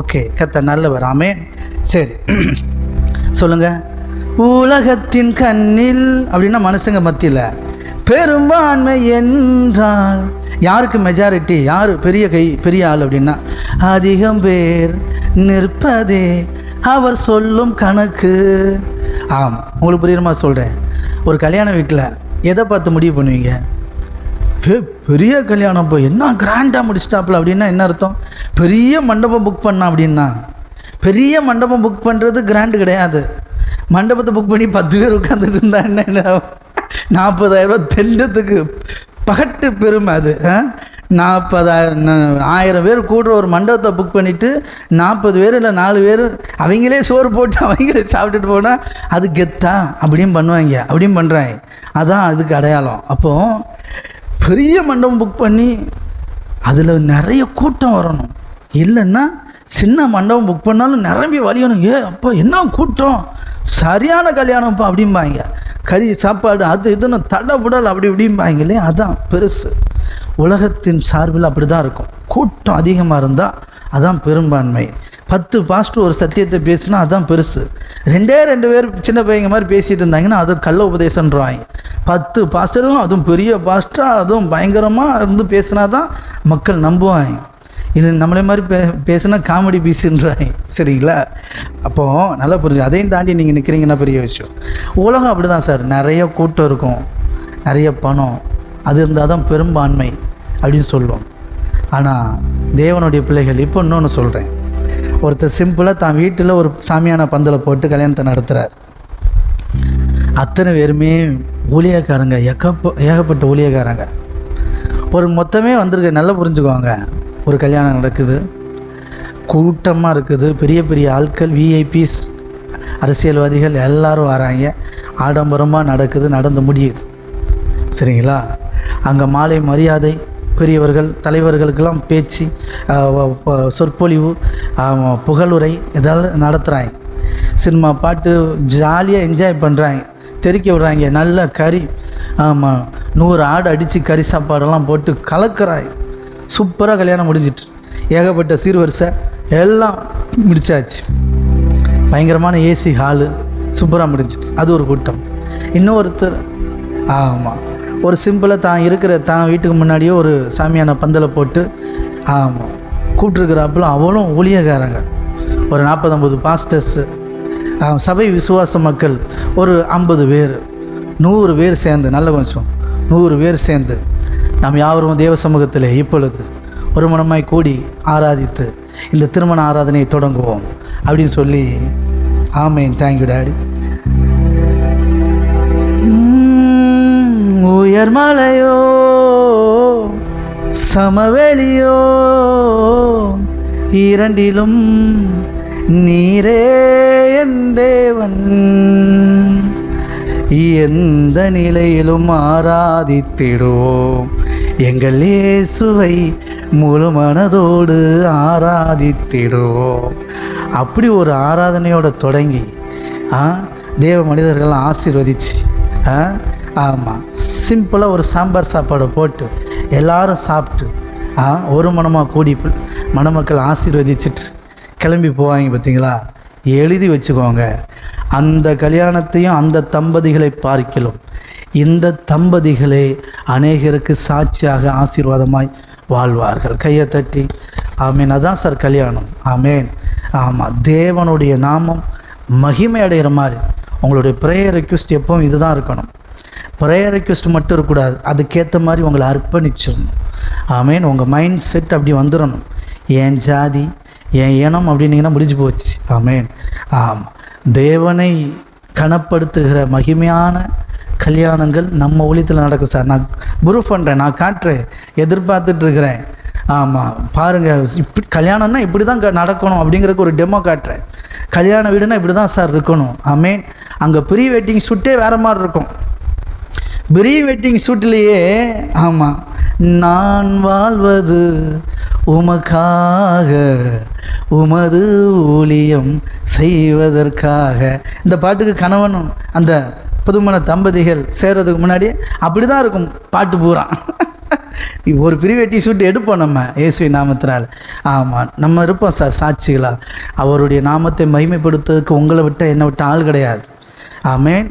Okay கத்த நல்லவர் ஆமே சரி சொல்லுங்க. உலகத்தின் கண்ணில் அப்படின்னா மனுஷங்க மத்தியில் பெரும்பான்மை என்றால் யாருக்கு மெஜாரிட்டி யார் பெரிய கை பெரிய ஆள் அப்படின்னா அதிகம் பேர் நிற்பதே அவர் சொல்லும் கணக்கு. ஆம் உங்களுக்கு புரியுறமா சொல்கிறேன் ஒரு கல்யாண வீட்டில் எதை பார்த்து முடிவு பண்ணுவீங்க? ஹே பெரிய கல்யாணம் போய் என்ன கிராண்டாக முடிச்சிட்டாப்புல அப்படின்னா என்ன அர்த்தம்? பெரிய மண்டபம் புக் பண்ணா அப்படின்னா பெரிய மண்டபம் புக் பண்ணுறது கிராண்டு கிடையாது. மண்டபத்தை புக் பண்ணி பத்து பேர் உட்காந்துட்டு இருந்தா என்ன என்ன நாற்பதாயிரம் தெண்டத்துக்கு பகட்டு பெருமை அது நாற்பதாயிரம் ஆயிரம் பேர் கூடுற ஒரு மண்டபத்தை புக் பண்ணிவிட்டு நாற்பது பேர் இல்லை நாலு பேர் அவங்களே சோறு போட்டு அவங்களே சாப்பிட்டுட்டு போனால் அது கெத்தா? அப்படியும் பண்ணுவாங்க அப்படியும் பண்ணுறாங்க அதான் அதுக்கு அடையாளம். அப்போது பெரிய மண்டபம் புக் பண்ணி அதில் நிறைய கூட்டம் வரணும். இல்லைன்னா சின்ன மண்டபம் புக் பண்ணாலும் நிரம்பி வலியணும் ஏ அப்போ என்ன கூட்டம்? சரியான கல்யாணம்ப்பா அப்படிம்பாங்க. கறி சாப்பாடு அது இதுன்னு தடபுடல் அப்படி இப்படிம்பாங்க இல்லையா? அதான் பெருசு. உலகத்தின் சார்பில் அப்படி தான் இருக்கும். கூட்டம் அதிகமாக இருந்தால் அதான் பெரும்பான்மை. பத்து பாஸ்டர் ஒரு சத்தியத்தை பேசினா அதுதான் பெருசு. ரெண்டே ரெண்டு பேர் சின்ன பையங்க மாதிரி பேசிகிட்டு இருந்தாங்கன்னா அது கள்ள உபதேசன்றாங்க பத்து பாஸ்டரும் அதுவும் பெரிய பாஸ்டராக அதுவும் பயங்கரமாக இருந்து பேசினா தான் மக்கள் நம்புவாங்க. இது நம்மளே மாதிரி பே பேசுனா காமெடி பீஸுன்றாங்க. சரிங்களா? அப்போது நல்லா புரிஞ்சு அதையும் தாண்டி நீங்கள் நிற்கிறீங்கன்னா பெரிய விஷயம்? உலகம் அப்படி தான் சார். நிறைய கூட்டம் இருக்கும். நிறைய பணம். அது இருந்தால் தான் பெரும்பான்மை அப்படின்னு சொல்லுவோம். ஆனால் தேவனுடைய பிள்ளைகள் இப்போ இன்னொன்று சொல்கிறேன் ஒருத்தர் சிம்பிளாக தான் வீட்டில் ஒரு சாமியான பந்தலை போட்டு கல்யாணத்தை நடத்துகிறார் அத்தனை பேருமே ஊழியக்காரங்க ஏகப்ப ஏகப்பட்ட ஊழியக்காரங்க. ஒரு மொத்தமே வந்திருக்கு நல்லா புரிஞ்சுக்குவாங்க ஒரு கல்யாணம் நடக்குது. கூட்டமாக இருக்குது. பெரிய பெரிய ஆட்கள் விஐபிஸ் அரசியல்வாதிகள் எல்லாரும் வராங்க. ஆடம்பரமாக நடக்குது நடந்து முடியுது. சரிங்களா? அங்கே மாலை மரியாதை பெரியவர்கள் தலைவர்களுக்கெல்லாம் பேச்சு சொற்பொழிவு புகழுரை இதெல்லாம் நடத்துகிறாங்க சினிமா பாட்டு ஜாலியாக என்ஜாய் பண்ணுறாங்க தெறிக்க விடுறாங்க. நல்ல கறி ஆமாம் நூறு ஆடு அடித்து கறி சாப்பாடெல்லாம் போட்டு கலக்கிறாய் சூப்பராக கல்யாணம் முடிஞ்சிட்டு. ஏகப்பட்ட சீர்வரிசை எல்லாம் முடிச்சாச்சு. பயங்கரமான ஏசி ஹாலு சூப்பராக முடிஞ்சிட்டு. அது ஒரு கூட்டம். இன்னொருத்தர் ஆமாம் ஒரு சிம்பிளாக தான் இருக்கிற தான் வீட்டுக்கு முன்னாடியே ஒரு சாமியான பந்தலை போட்டு ஆமாம் அவ்வளோ அவளும் ஊழியக்காரங்க. ஒரு நாற்பது ஐம்பது பாஸ்டர்ஸு சபை விசுவாச மக்கள் ஒரு ஐம்பது பேர் நூறு பேர் சேர்ந்து நல்ல கொஞ்சம் நூறு பேர் சேர்ந்து நாம் யாவரும் தேவ சமூகத்தில் இப்பொழுது ஒரு மனமாய் கூடி ஆராதித்து இந்த திருமண ஆராதனையை தொடங்குவோம் அப்படின்னு சொல்லி ஆமேன் தேங்க்யூ டாடி உயர் மலையோ சமவெளியோ இரண்டிலும் நீரே என் தேவன். எந்த நிலையிலும் ஆராதித்திடுவோம். எங்கள் இயேசுவை முழு மனதோடு ஆராதித்திடுவோம். அப்படி ஒரு ஆராதனையோட தொடங்கி ஆ தேவ மனிதர்கள் ஆசீர்வதிச்சு ஆ ஆமாம் சிம்பிளாக ஒரு சாம்பார் சாப்பாடை போட்டு எல்லாரும் சாப்பிட்டு ஆ ஒரு மனமாக கூடி மணமக்கள் ஆசீர்வதிச்சுட்டு கிளம்பி போவாங்க பார்த்தீங்களா எழுதி வச்சுக்கோங்க. அந்த கல்யாணத்தையும் அந்த தம்பதிகளை பார்க்கலாம். இந்த தம்பதிகளே அநேகருக்கு சாட்சியாக ஆசீர்வாதமாய் வாழ்வார்கள். கையை தட்டி ஆமீன். அதான் சார் கல்யாணம். ஆமேன். ஆமாம் தேவனுடைய நாமம் மகிமை அடைகிற மாதிரி. உங்களுடைய ப்ரேயர் ரெக்வஸ்ட் எப்பவும் இதுதான் இருக்கணும். ப்ரேயர் ரிக்வெஸ்ட் மட்டும் இருக்கக்கூடாது. அதுக்கேற்ற மாதிரி உங்களை அர்ப்பணிச்சிடணும். ஆமேன் உங்கள் மைண்ட் செட் அப்படி வந்துடணும். என் ஜாதி என் இனம் அப்படின்னீங்கன்னா முடிஞ்சு போச்சு. ஆமேன் ஆம். தேவனை கனப்படுத்துகிற மகிமையான கல்யாணங்கள் நம்ம ஊழியத்தில் நடக்கும் சார். நான் ப்ரூஃப் பண்ணுறேன் நான் காட்டுறேன். எதிர்பார்த்துட்டு இருக்கிறேன் ஆமாம் பாருங்கள் இப்படி கல்யாணம்னா இப்படி தான் க- நடக்கணும் அப்படிங்கிறக்கு ஒரு டெமோ காட்டுறேன். கல்யாண வீடுனா இப்படி தான் சார் இருக்கணும். ஆமேன் அங்கே ப்ரீ வெட்டிங் ஷூட்டே வேறு மாதிரி இருக்கும். ப்ரீ வெட்டிங் ஷூட்லேயே ஆமாம் நான் வாழ்வது உமக்காக உமது ஊழியம் செய்வதற்காக. இந்த பாட்டுக்கு கணவனும் அந்த புதுமண தம்பதிகள் சேர்றதுக்கு முன்னாடி அப்படி தான் இருக்கும் பாட்டு பூரா. ஒரு பிரிவேட்டி ஷூட் எடுப்போம் நம்ம இயேசுவி நாமத்தினால். ஆமாம் நம்ம இருப்போம் சார் சாட்சிகளா அவருடைய நாமத்தை மகிமைப்படுத்துவதற்கு உங்களை விட்ட என்னை விட்ட ஆள் கிடையாது. ஆமேன்.